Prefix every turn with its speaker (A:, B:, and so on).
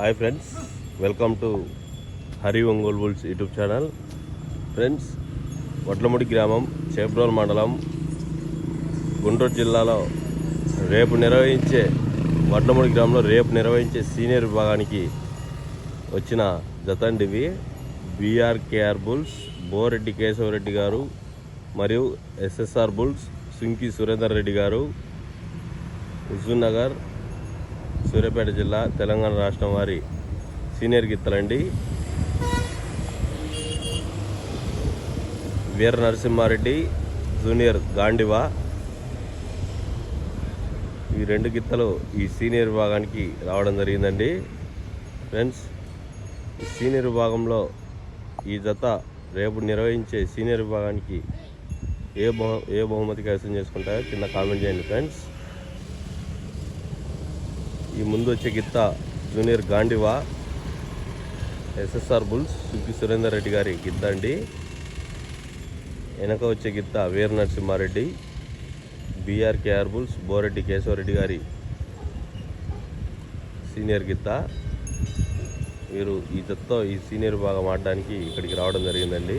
A: Hi friends welcome to Hari Ongole bulls YouTube channel. Friends Vadlamudi గ్రామం చేబ్రోల్ మండలం గుంటూరు జిల్లాలో రేపు నిర్వహించే వడ్లముడి గ్రామంలో రేపు నిర్వహించే సీనియర్ విభాగానికి వచ్చిన జతండివి బీఆర్కేఆర్ బుల్స్ బోరెడ్డి కేశవరెడ్డి గారు మరియు ఎస్ఎస్ఆర్ బుల్స్ సుంకి సురేందర్ రెడ్డి గారు హుజూర్ నగర్ సూర్యాపేట జిల్లా తెలంగాణ రాష్ట్రం వారి సీనియర్ గీతలండి వీర నరసింహారెడ్డి జూనియర్ గాండివా. ఈ రెండు గిత్తలు ఈ సీనియర్ విభాగానికి రావడం జరిగిందండి. ఫ్రెండ్స్ ఈ సీనియర్ విభాగంలో ఈ జత రేపు నిర్వహించే సీనియర్ విభాగానికి ఏ బహు ఏ బహుమతి కైవసం చేసుకుంటారో కింద కామెంట్ చేయండి ఫ్రెండ్స్. ఈ ముందు వచ్చే గిత్త junior Gandiva SSR bulls Suggi Surender Reddy గారి గిత్త అండి. వెనక వచ్చే గిత్త వీర నరసింహారెడ్డి బీఆర్కేఆర్ బుల్స్ బోరెడ్డి కేశవరెడ్డి గారి సీనియర్ గిత్త. వీరు ఈ జత్తో ఈ సీనియర్ భాగం ఆడడానికి ఇక్కడికి రావడం జరిగిందండి.